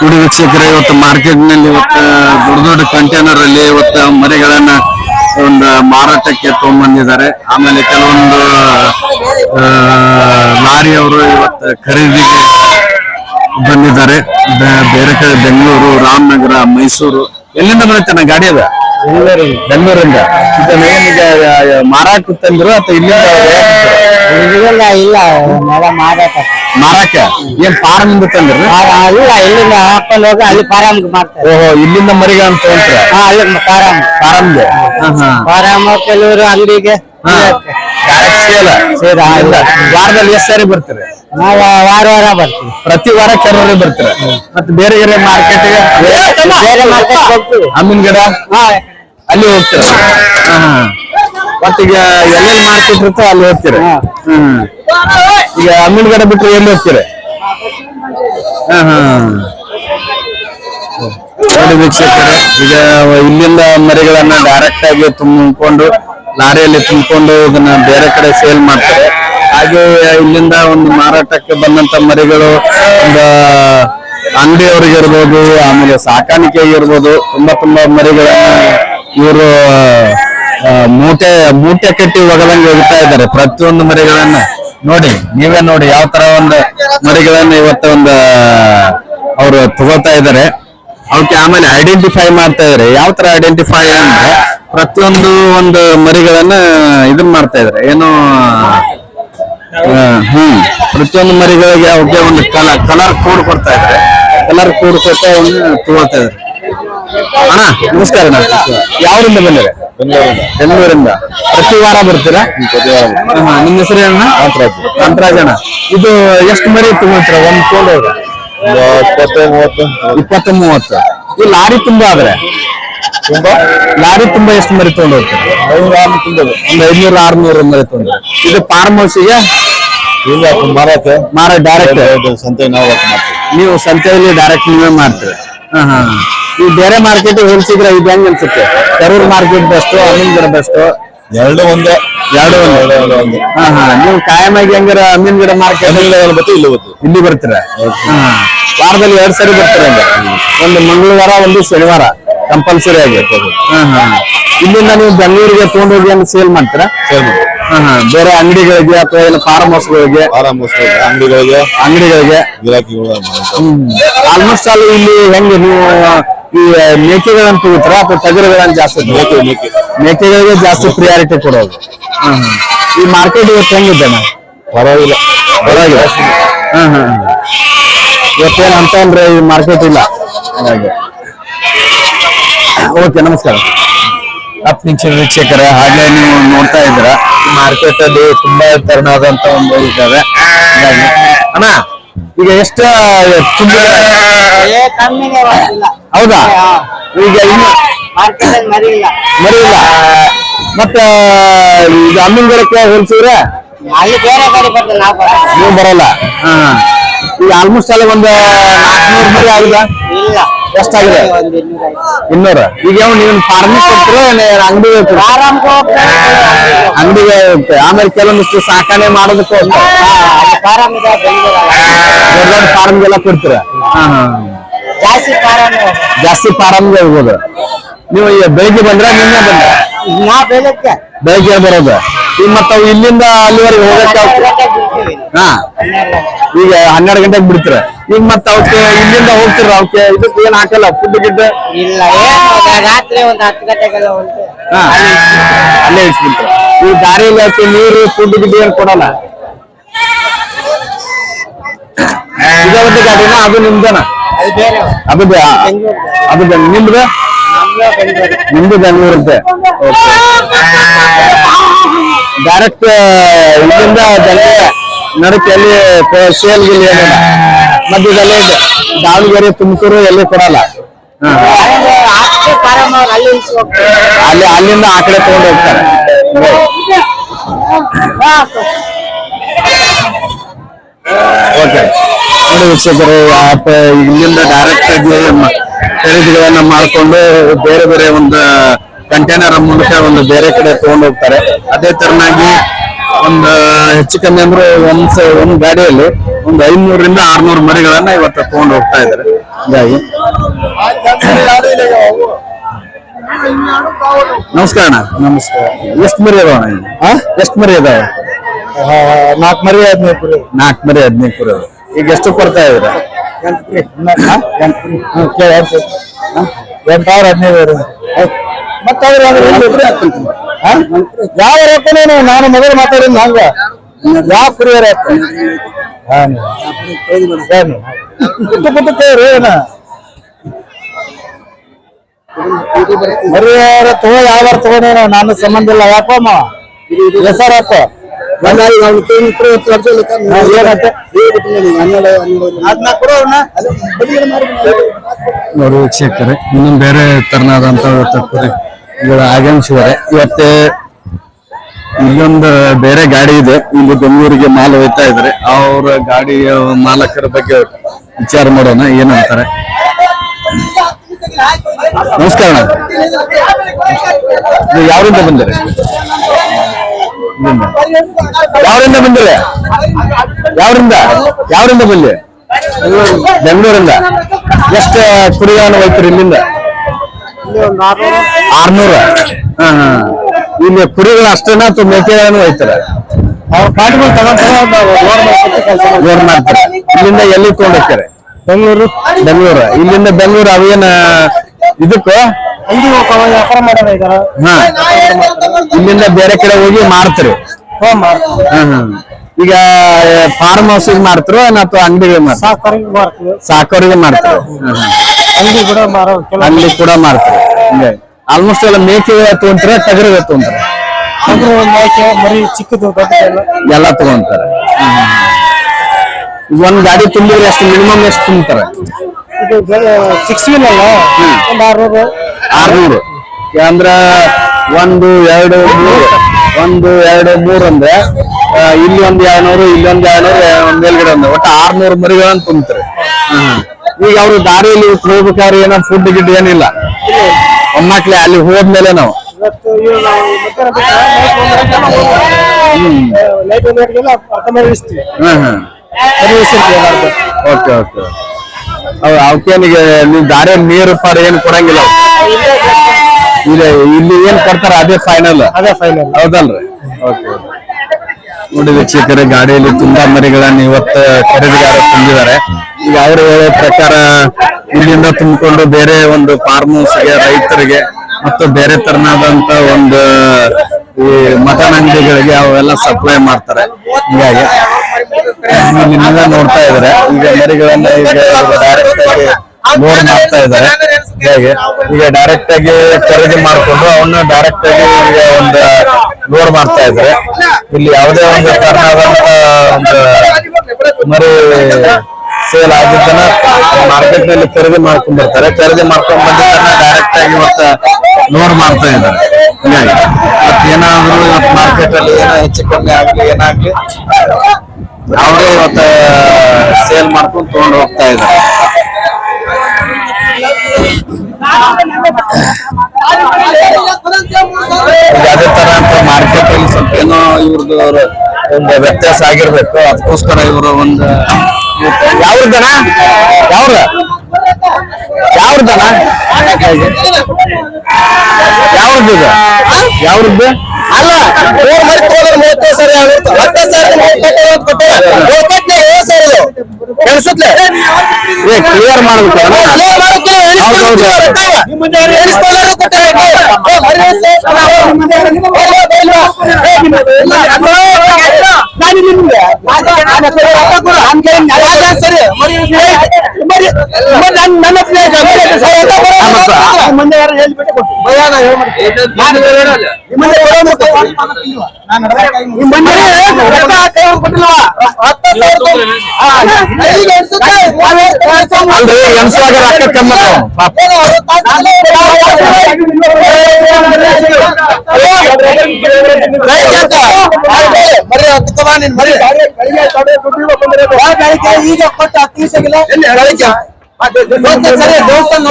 ನೋಡಿ ವೀಕ್ಷಕರೇ ಇವತ್ತು ಮಾರ್ಕೆಟ್ನಲ್ಲಿ ಇವತ್ತು ದೊಡ್ಡ ದೊಡ್ಡ ಕಂಟೈನರ್ ಅಲ್ಲಿ ಇವತ್ತು ಮರಿಗಳನ್ನ ಒಂದು ಮಾರಾಟಕ್ಕೆ ತಗೊಂಡ್ಬಂದಿದ್ದಾರೆ. ಆಮೇಲೆ ಕೆಲವೊಂದು ಆ, ಲಾರಿಯವರು ಇವತ್ತು ಖರೀದಿಗೆ ಬಂದಿದ್ದಾರೆ. ಬೇರೆ ಕಡೆ ಬೆಂಗಳೂರು ರಾಮನಗರ ಮೈಸೂರು ಎಲ್ಲಿಂದ ಬರುತ್ತೆ ಗಾಡಿ ಅದ? ಬೆಂಗಳೂರಿಂದ. ಮಾರಾಟ ತಂದ್ರು ಅಥವಾ ಇಲ್ಲಿಂದ ಇಲ್ಲ ಇಲ್ಲ ನೆಲ ಮಾರಾಟ? ಮಾರಾಕ ಏನ್ ಫಾರಂ ಇಂದ ತಂದ್ರಿ ಇಲ್ಲ ಇಲ್ಲಿಂದ ಹಾಕೊಂಡು ಹೋಗಿ ಅಲ್ಲಿ ಫಾರಂ ಮಾಡ್ತಾರೆ. ಓಹೋ ಇಲ್ಲಿಂದ ಮರಿಗ ಅಂತ ತಗೊಂಡ್ರ ಹಾ ಅಲ್ಲಿ ಫಾರಂ ಕೆಲವರು ಅಂಗಡಿಗೆ ಇಲ್ಲ. ವಾರದಲ್ಲಿ ಎಷ್ಟು ಸಾರಿ ಬರ್ತೀರಿ? ನಾವು ವಾರ ವಾರ ಬರ್ತೀವಿ. ಪ್ರತಿ ವಾರ ಕೆಲವರೇ ಬರ್ತೀರ? ಮತ್ತೆ ಬೇರೆ ಬೇರೆ ಮಾರ್ಕೆಟ್ಗೆ ಬೇರೆ ಮಾರ್ಕೆಟ್ ಹೋಗ್ತೀವಿ. ಅಮ್ಮಿನ ಗಿಡ? ಅಲ್ಲಿ ಹೋಗ್ತೀರ? ಮತ್ತೀಗ ಎಲ್ಲೆಲ್ಲಿ ಮಾರ್ಕೆಟ್ ಇರ್ತೋ ಅಲ್ಲಿ ಹೋಗ್ತೀರ? ಹ್ಮ್. ಈಗ ಹಮ್ಮಿನ ಗಿಡ ಬಿಟ್ಟರೆ ಎಲ್ಲಿ ಹೋಗ್ತೀರ? ಹಾ ಹಾ. ನೋಡಿ ವೀಕ್ಷಕರೇ ಈಗ ಇಲ್ಲಿಂದ ಮರಿಗಳನ್ನ ಡೈರೆಕ್ಟ್ ಆಗಿ ತುಂಬಿಕೊಂಡು ಲಾರಿಯಲ್ಲಿ ತುಂಬಿಕೊಂಡು ಇದನ್ನ ಬೇರೆ ಕಡೆ ಸೇಲ್ ಮಾಡ್ತಾರೆ. ಹಾಗೆ ಇಲ್ಲಿಂದ ಒಂದು ಮಾರಾಟಕ್ಕೆ ಬಂದಂತ ಮರಿಗಳು, ಒಂದು ಅಂಗಡಿಯವ್ರಿಗೆ ಇರ್ಬೋದು ಆಮೇಲೆ ಸಾಕಾಣಿಕೆಗೆ ಇರ್ಬೋದು ತುಂಬಾ ತುಂಬಾ ಮರಿಗಳನ್ನ ಇವರು ಮೂಟೆ ಮೂಟೆ ಕಟ್ಟಿ ಒಗದಂಗೆ ಒಗಿತಾ ಇದ್ದಾರೆ ಪ್ರತಿಯೊಂದು ಮರಿಗಳನ್ನ. ನೋಡಿ, ನೀವೇ ನೋಡಿ ಯಾವ ತರ ಒಂದು ಮರಿಗಳನ್ನ ಇವತ್ತ ಒಂದು, ಅವರು ತಗೋತಾ ಇದ್ದಾರೆ. ಅವಕ್ಕೆ ಆಮೇಲೆ ಐಡೆಂಟಿಫೈ ಮಾಡ್ತಾ ಇದಾರೆ ಯಾವ ತರ ಐಡೆಂಟಿಫೈ ಅಂದ್ರೆ ಪ್ರತಿಯೊಂದು ಒಂದು ಮರಿಗಳನ್ನ ಇದನ್ ಮಾಡ್ತಾ ಇದ್ರೆ. ಏನು ಹ್ಮ್ ಪ್ರತಿಯೊಂದು ಮರಿಗಳಿಗೆ ಅವಕ್ಕೆ ಒಂದು ಕಲರ್ ಕಲರ್ ಕೋಡ್ ಕೊಡ್ತಾ ಇದ್ರೆ. ಕಲರ್ ಕೋಡ್ ಕೊಟ್ಟು ತಗೊಳ್ತಾ ಇದ್ರೆ. ಅಣ್ಣ ನಮಸ್ಕಾರ ಯಾವ್ರಿಂದ ಬಂದಿದೆ ಬೆಂಗಳೂರಿಂದ. ಪ್ರತಿ ವಾರ ಬರ್ತೀರಾ? ನಿಮ್ಮ ಹೆಸರು ಅಣ್ಣ ಕಾಂತರಾಜ್ ಅಣ್ಣ. ಇದು ಎಷ್ಟು ಮರಿ ತಗೊಳ್ತೀರಾ ಒಂದ್ ಕೋಡ್ ಇಪ್ಪತ್ತು ಮೂವತ್ತು. ಇಪ್ಪತ್ತು ಮೂವತ್ತು. ಈ ಲಾರಿ ತುಂಬಾ ಆದ್ರೆ? ತುಂಬಾ? ಲಾರಿ ತುಂಬಾ ಎಷ್ಟು ಮರಿ ತಗೊಂಡು ಹೋಗ್ತಾರೆ ಐನೂರು ಆರು ತುಂಬೋದು. ಒಂದು ಐದ್ನೂರು ಆರ್ನೂರು ಮರಿ ತಗೊಂಡು. ಇದು ಫಾರ್ಮ್ ಹೌಸಿಗೆ ಇಲ್ಲ ಮಾರಕ್ಕೆ. ಮಾರ ಡೈರೆಕ್ಟ್ ಸಂತೆ ನಾವು ಸಂತೆಯಲ್ಲಿ ಡೈರೆಕ್ಟ್ ನೀವೇ ಮಾಡ್ತೀರಿ. ಹಾ ಹಾ. ಈ ಬೇರೆ ಮಾರ್ಕೆಟ್ ಹೋಲಿಸಿದ್ರೆ ಇದು ಹೆಂಗ್ ಅನ್ಸುತ್ತೆ? ಕರೂರ್ ಮಾರ್ಕೆಟ್ ಬೆಸ್ಟ್ ಅಮೀನ್ ಗಿಡ ಬೆಸ್ಟ್ ಎರಡು ಒಂದೇ. ಎರಡು ಒಂದು. ಹಾ ಹಾ. ನೀವು ಕಾಯಮಾಗಿ ಹೆಂಗಾರ ಅಮೀನ್ ಗಿಡ ಮಾರ್ಕೆಟ್ ಬತ್ತು ಇಲ್ಲಿ ಬತ್ತು ಇಲ್ಲಿ ಬರ್ತೀರಾ. ವಾರದಲ್ಲಿ ಎರಡ್ ಸರಿ ಬರ್ತೀರ ಒಂದು ಮಂಗಳವಾರ ಒಂದು ಶನಿವಾರ. ಕಂಪಲ್ಸರಿ ಆಗಿರ್ತದೆ ಹಾ ಹಾ ಇಲ್ಲಿಂದ ನೀವು ಬೆಂಗಳೂರಿಗೆ ತಗೊಂಡೋಗಿ ಅಂತ ಸೇಲ್ ಮಾಡ್ತೀರಾ? ಹಾ ಹಾ ಬೇರೆ ಅಂಗಡಿಗಳಿಗೆ ಅಥವಾ ಏನು ಫಾರ್ಮ್ ಹೌಸ್ಗಳಿಗೆ ಹೌಸ್ ಅಂಗಡಿಗಳಿಗೆ. ಅಂಗಡಿಗಳಿಗೆ? ಗಿರಾಕಿಗಳು ಆಲ್ಮೋಸ್ಟ್ ಅಲ್ಲಿ ಇಲ್ಲಿ ಹೆಂಗೆ ನೀವು ಈ ಮೇಕೆಗಳನ್ನ ತಗೋತೀರಾ ಅಥವಾ ಟಗರುಗಳನ್ನ ಜಾಸ್ತಿ ಮೇಕೆ ತಗೋತೀರಾ? ಮೇಕೆ ಮೇಕೆಗಳಿಗೆ ಜಾಸ್ತಿ ಪ್ರಿಯಾರಿಟಿ ಕೊಡೋದು. ಹಾ, ಹಾ. ಈ ಮಾರ್ಕೆಟ್ ಇವತ್ತು ಹೆಂಗಿದೆ ಅಣ್ಣ? ಪರವಾಗಿಲ್ಲ. ಪರವಾಗಿಲ್ಲ. ಹಾ ಹಾ ಇವತ್ತೇನು ಅಂತ ಅಂದ್ರೆ ಈ ಮಾರ್ಕೆಟ್ ಇಲ್ಲ. ಹಾಗೆ ಓಕೆ ನಮಸ್ಕಾರ. ಹತ್ತು ನಿಮಿಷ ವೀಕ್ಷಕರೇ ಹಾಗೆ ನೀವು ನೋಡ್ತಾ ಇದ್ದೀರಾ? ಮಾರ್ಕೆಟ್ ಅಲ್ಲಿ ತುಂಬಾ ತರನಾದಂತ ಒಂದು ಇದಾವೆ ಅಣ್ಣ ಈಗ ಎಷ್ಟ ತುಂಬ ಹೌದಾ? ಈಗ ಇನ್ನು ಮಾರ್ಕೆಟ್ ಅಲ್ಲಿ ಮರಿ ಇಲ್ಲ ಮರಿ ಇಲ್ಲ ಮತ್ತೆ ಈಗ ಅಮ್ಮಿನಗರಕ್ಕೆ ಹೋಲಿಸಿದ್ರೆ? ಅಲ್ಲಿ ಬೇರೆ ಕಡೆ ಬರ್ತದೆ ನಾವು ಬರಲ್ಲ. ಈಗ ಆಲ್ಮೋಸ್ಟ್ ಅಲ್ಲಿ ಒಂದು ಮೂರ್ ಮರಿ ಆಗಿದೆ? ಇಲ್ಲ. ಎಷ್ಟಾಗಿದೆ? ಇನ್ನೂರ. ಈಗ ಯಾವ ನೀವು ಫಾರ್ಮಿಂಗ್ ಕೊಡ್ತೀರಾ ಅಂಗಡಿಗೆ ಅಂಗಡಿಗೆ ಹೋಗುತ್ತೆ ಆಮೇಲೆ ಕೆಲವೊಂದಿಷ್ಟು ಸಾಕಣೆ ಮಾಡೋದಕ್ಕೆ ಹೋಗ್ತಾರೆ ದೊಡ್ಡ ಫಾರ್ಮ್ಗೆಲ್ಲ ಕೊಡ್ತೀರಾ? ಜಾಸ್ತಿ ಫಾರಂ ಜಾಸ್ತಿ ಫಾರಮ್ಗೆ ಹೋಗ್ಬೋದು. ನೀವು ಈಗ ಬೆಳಿಗ್ಗೆ ಬಂದ್ರೆ ನಿನ್ನೆ ಬಂದ್ರೆ? ಬೆಳಗ್ಗೆ. ಬರೋದು. ಈಗ ಮತ್ತ ಇಲ್ಲಿಂದ ಅಲ್ಲಿವರೆಗೆ ಹೋಗಕ್ಕೆ ಹಾ. ಈಗ ಹನ್ನೆರಡು ಗಂಟೆಗೆ ಬಿಡ್ತೀರ? ಈಗ ಮತ್ತ ಅವಕ್ಕೆ ಇಲ್ಲಿಂದ ಹೋಗ್ತಿರ? ಅವಕ್ಕೆ ಇದಕ್ಕೆ ಏನ್ ಹಾಕಲ್ಲ? ಫುಡ್ ಗಿಡ್ ಇಲ್ಲ ರಾತ್ರಿ ಒಂದ್ ಹತ್ತು ಗಂಟೆಗೆಲ್ಲ ಅಲ್ಲೇ ಇಟ್ಬಿಡ್ತೀರ ಈ ದಾರಿಯಲ್ಲಿ ಅವಕ್ಕೆ ನೀರು ಫುಡ್ ಗಿಡ್ ಏನ್ ಕೊಡಲ್ಲ? ಗಾಡಿನ? ಅದು ನಿಮ್ದೇನ? ಅದು ಅದು ನಿಮ್ದು? ನಮ್ದು ಡೈರೆಕ್ಟ್ ಇಲ್ಲಿಂದ ಬೆಂಗಳೂರು ನಡಕ್ಕೆ ಅಲ್ಲಿ ಸೇಲ್ ಗಿಲ್ ಏನಿಲ್ಲ. ಮಧ್ಯದಲ್ಲಿ ಇದೆ ದಾವಣಗೆರೆ ತುಮಕೂರು ಎಲ್ಲಿ ಕೊಡಲ್ಲ. ಅಲ್ಲಿ ಇಳಿಸಿ ಹೋಗ್ತಾರೆ. ಅಲ್ಲಿ ಅಲ್ಲಿಂದ ಆ ಕಡೆ ತಗೊಂಡು ಹೋಗ್ತಾರೆ. ಓಕೆ. ನೋಡಿ ವೀಕ್ಷಕರು ಆಪ ಇಲ್ಲಿಂದ ಡೈರೆಕ್ಟ್ ಆಗಿ ಖರೀದಿಗಳನ್ನ ಮಾಡಿಕೊಂಡು ಬೇರೆ ಬೇರೆ ಒಂದು ಕಂಟೈನರ್ ಮೂಲಕ ಒಂದು ಬೇರೆ ಕಡೆ ತಗೊಂಡು ಹೋಗ್ತಾರೆ. ಅದೇ ತರನಾಗಿ ಒಂದು ಹೆಚ್ಚು ಕಮ್ಮಿ ಅಂದ್ರೆ ಒಂದ್ ಸ- ಒಂದ್ ಗಾಡಿಯಲ್ಲಿ ಒಂದು ಐನೂರಿಂದ ಆರ್ನೂರು ಮರಿಗಳನ್ನ ಇವತ್ತು ತಗೊಂಡು ಹೋಗ್ತಾ ಇದ್ದಾರೆ. ಹೀಗಾಗಿ ನಮಸ್ಕಾರ ಅಣ್ಣ. ನಮಸ್ಕಾರ. ಎಷ್ಟು ಮರಿ ಅದಾವ ಅಣ್ಣ ಎಷ್ಟು ಮರಿ ಅದಾವ? ನಾಲ್ಕು ಮರಿ ಹದಿನೈದು ಕುರಿ. ನಾಲ್ಕು ಮರಿ ಹದಿನೈದು ಕುರಿ. ಈಗ ಎಷ್ಟು ಕೊಡ್ತಾ ಇದ್ರ ಎಂಟು ಸಾವಿರ ಹದಿನೈದು ಮತ್ತೆ ಯಾವ ರೊಕ್ಕನೇನು ನಾನು ಮೊದಲು ಮಾತಾಡಿದ್ ಹಂಗ. ಯಾವ ಕುರಿ ಕೇಳ್ರಿ ಏನ ಮರಿಯಾರ ತಗೋ ಯಾವ ತಗೊಂಡೇನು ನಾನು ಸಂಬಂಧ ಇಲ್ಲ ಯಾಕಮ್ಮ ಹೆಸರು ಹಾಕ ನೋಡಿ ವೀಕ್ಷಕರೇ ಇನ್ನೊಂದು ಬೇರೆ ತರನಾದಂತ ಇವರು ಆಗಮಿಸಿದ್ದಾರೆ ಇವತ್ತೇ ಇಲ್ಲೊಂದು ಬೇರೆ ಗಾಡಿ ಇದೆ. ಇಲ್ಲಿ ಬೆಂಗಳೂರಿಗೆ ಮಾಲ್ ಹೋಯ್ತಾ ಇದ್ದಾರೆ ಅವ್ರ ಗಾಡಿಯ ಮಾಲಕರ ಬಗ್ಗೆ ವಿಚಾರ ಮಾಡೋಣ. ಏನಂತಾರೆ ನಮಸ್ಕಾರ. ನೀವು ಯಾವ್ರಿಂದ ಬಂದಿರಿ. ಯಾವ್ರಿಂದ ಬಂದಿರಿ? ಯಾವ್ರಿಂದ? ಯಾವ್ರಿಂದ ಬಂದಿ ಬೆಂಗಳೂರಿಂದ. ಎಷ್ಟ ಕುರಿಗಳನ್ನು ಹೋಗ್ತೀರಿ ಇಲ್ಲಿಂದ? ಆರ್ನೂರ. ಹಾ ಹಾ. ಇಲ್ಲಿ ಕುರಿಗಳು ಅಷ್ಟೇನ ಅಥವಾ ಮೇಕೆಗಳನ್ನು ಹೋಯ್ತಾರೆ ಅವ್ರ ಪಾಠಗಳು ತಗೊಂಡ್ರೆ ಮಾಡ್ತಾರೆ. ಇಲ್ಲಿಂದ ಎಲ್ಲಿ ಹೋಗ್ತಾರೆ ಬೆಂಗಳೂರು. ಬೆಂಗಳೂರು. ಇಲ್ಲಿಂದ ಬೆಂಗಳೂರು ಅವೇನ ಇದಕ್ಕೂ? ವ್ಯಾಪಾರ ಮಾಡೋಣ ಹಾ. ಇಲ್ಲಿಂದ ಬೇರೆ ಕಡೆ ಹೋಗಿ ಮಾರ್ತಾರೆ? ಈಗ ಫಾರ್ಮ್ ಹೌಸ್ ಮಾಡ್ತಾರೋ ಅಥವಾ ಅಂಗಡಿಗೆ ಸಾಕರಿಗೆ ಮಾಡ್ತಾರೆ ಅಂಗಡಿ ಕೂಡ ಮಾರೋ ಅಂಗಡಿ ಅಲ್ಲಿ ಕೂಡ ಮಾಡ್ತಾರೆ ಆಲ್ಮೋಸ್ಟ್ ಎಲ್ಲ ಮೇಕೆ ತಗೊಂತಾರೆ ಟಗರಿಗೆ ತಗೊಂತಾರೆ ಅಂದ್ರೆ ಮರಿ ಚಿಕ್ಕದು ದೊಡ್ಡದೆಲ್ಲ. ಎಲ್ಲ ತಗೊಂತಾರೆ. ಒಂದ್ ಗಾಡಿ ತುಂಬಿದ್ರೆ ಎಷ್ಟು ಮಿನಿಮಮ್ ಎಷ್ಟು ತುಂಬ್ತಾರೆ? ಇದು ಸಿಕ್ಸ್ ವೀಲ್ ಅಲ್ಲ? ಒಂದು ಆರ್ನೂರು. ಆರ್ನೂರು. ಅಂದ್ರ ಒಂದು ಎರಡು ಮೂರು. ಒಂದು ಎರಡು ಮೂರು ಅಂದ್ರೆ ಆ, ಇಲ್ಲಿ ಒಂದ್ ಎರಡ್ನೂರು ಇಲ್ಲೊಂದ್ ಎರಡ್ನೂರು ಒಂದ್ ಮೇಲ್ಗಡೆ ಒಂದು. ಒಟ್ಟು ಆರ್ನೂರು ಮರಿಗಳನ್ನ ತುಂಬ್ತಾರೆ. ಈಗ ಅವ್ರು ದಾರಿಯಲ್ಲಿ ಹೋಗ್ಬೇಕಾದ್ರೆ ಏನೋ ಫುಡ್ ಗಿಡ್ ಏನಿಲ್ಲ. ಒಮ್ಮಕ್ಲೆ ಅಲ್ಲಿ ಹೋದ್ಮೇಲೆ ನಾವು. ಇವತ್ತು ಇವ್ರು ನಾವು ಮಧ್ಯಾಹ್ನ ಬಿಟ್ಟು ನೈಟ್ ಒಂದು ಗಂಟೆಗೆಲ್ಲ ಅರ್ಧ ಮಾಡಿ ಇಳಿಸ್ತೀವಿ ಹ್ಮ್ ಹ್ಮ್. Okay okay. ಅವಕ್ಕೇನಿಗೆ ನೀವು ದಾರಿ ನೀರು ಪಾರು ಏನು ಕೊಡಂಗಿಲ್ಲ ಅವ್ರು. ಇಲ್ಲಿ ಇಲ್ಲಿ ಏನ್ ಕೊಡ್ತಾರ ಅದೇ ಫೈನಲ್ ಅದೇ ಫೈನಲ್ ಹೌದಲ್ರಿ? ಓಕೆ ನೋಡಿ ವೀಕ್ಷಕರೇ ಗಾಡಿಯಲ್ಲಿ ತುಂಬಾ ಮರಿಗಳನ್ನ ಇವತ್ತು ಖರೀದಿಗಾರ ತುಂಬಿದ್ದಾರೆ ಈಗ ಅವರು ಹೇಳೋ ಪ್ರಕಾರ ಇಲ್ಲಿಂದ ತುಂಬಿಕೊಂಡು ಬೇರೆ ಒಂದು ಫಾರ್ಮ್ ಹೌಸ್ಗೆ ರೈತರಿಗೆ ಮತ್ತು ಬೇರೆ ತರನಾದಂತ ಒಂದು ಈ ಮಟನ್ ಅಂಗಡಿಗಳಿಗೆ ಅವೆಲ್ಲ ಸಪ್ಲೈ ಮಾಡ್ತಾರೆ. ಹೀಗಾಗಿ ಇಲ್ಲಿ ನೋಡ್ತಾ ಇದಾರೆ ಈಗ ಮರಿಗಳನ್ನ ಈಗ ಡೈರೆಕ್ಟ್ ಆಗಿ ಲೋಡ್ ಮಾಡ್ತಾ ಇದ್ದಾರೆ. ಹೀಗಾಗಿ ಈಗ ಡೈರೆಕ್ಟ್ ಆಗಿ ಖರೀದಿ ಮಾಡಿಕೊಂಡು ಅವನ್ನ ಡೈರೆಕ್ಟ್ ಆಗಿ ಈಗ ಒಂದು ಲೋಡ್ ಮಾಡ್ತಾ ಇದ್ದಾರೆ. ಇಲ್ಲಿ ಯಾವುದೇ ಒಂದು ತರನಾದಂತ ಒಂದು ಮರಿ ಸೇಲ್ ಆಗಿದ್ದನ್ನ ಮಾರ್ಕೆಟ್ನಲ್ಲಿ ಖರೀದಿ ಮಾಡ್ಕೊಂಡ್ ಬರ್ತಾರೆ ಖರೀದಿ ಮಾಡ್ಕೊಂಡ್ ಬಂದಿದ್ದನ್ನ ಡೈರೆಕ್ಟ್ ಆಗಿ ಇವತ್ತ ಲೋಡ್ ಮಾಡ್ತಾ ಇದ್ದಾರೆ. ಹೀಗಾಗಿ ಮತ್ತೆ ಏನಾದ್ರು ಇವತ್ತು ಮಾರ್ಕೆಟ್ ಅಲ್ಲಿ ಏನೋ ಹೆಚ್ಚು ಕಮ್ಮಿ ಆಗ್ಲಿ, ಏನಾಗ್ಲಿ, ಅವರೇ ಇವತ್ತ ಸೇಲ್ ಮಾಡ್ಕೊಂಡು ತಗೊಂಡ್ ಹೋಗ್ತಾ ಇದ್ದಾರೆ. ಅದೇ ತರ ಅಂತ ಮಾರ್ಕೆಟ್ ಅಲ್ಲಿ ಸ್ವಲ್ಪ ಏನೋ ಇವ್ರದ್ದು ಒಂದು ವ್ಯತ್ಯಾಸ ಆಗಿರ್ಬೇಕು. ಅದಕ್ಕೋಸ್ಕರ ಇವರು ಒಂದು ಯಾವ್ದನ ಯಾವ್ರ ಯಾವ್ದನ ಯಾವ್ದು ಇದು? ಯಾವ್ದು ಅಲ್ಲ ಮೂರ್ ಮರಿ ತಗೊಂಡ್ರೆ ಮೂವತ್ತೈದು ಸಾವಿರ ಆಗಿರುತ್ತೆ ಹತ್ತೈದು ಸಾವಿರ ಕೆಲ್ಸತ್ಲೆ ಏ ಕ್ಲಿಯರ್ ಮಾಡ್ಬೇಕು ನಾನು ಎನ್ಸುವಾಗ ರೊಕ್ಕ ಕಮ್ಮಿ ಅದಾವ. ಪಾಪ. ಈಗ ಕೊಟ್ಟು ಹತ್ತು ದಿವಸಗಿಲ್ಲ ಸರಿ ದೇವಸ್ಥಾನ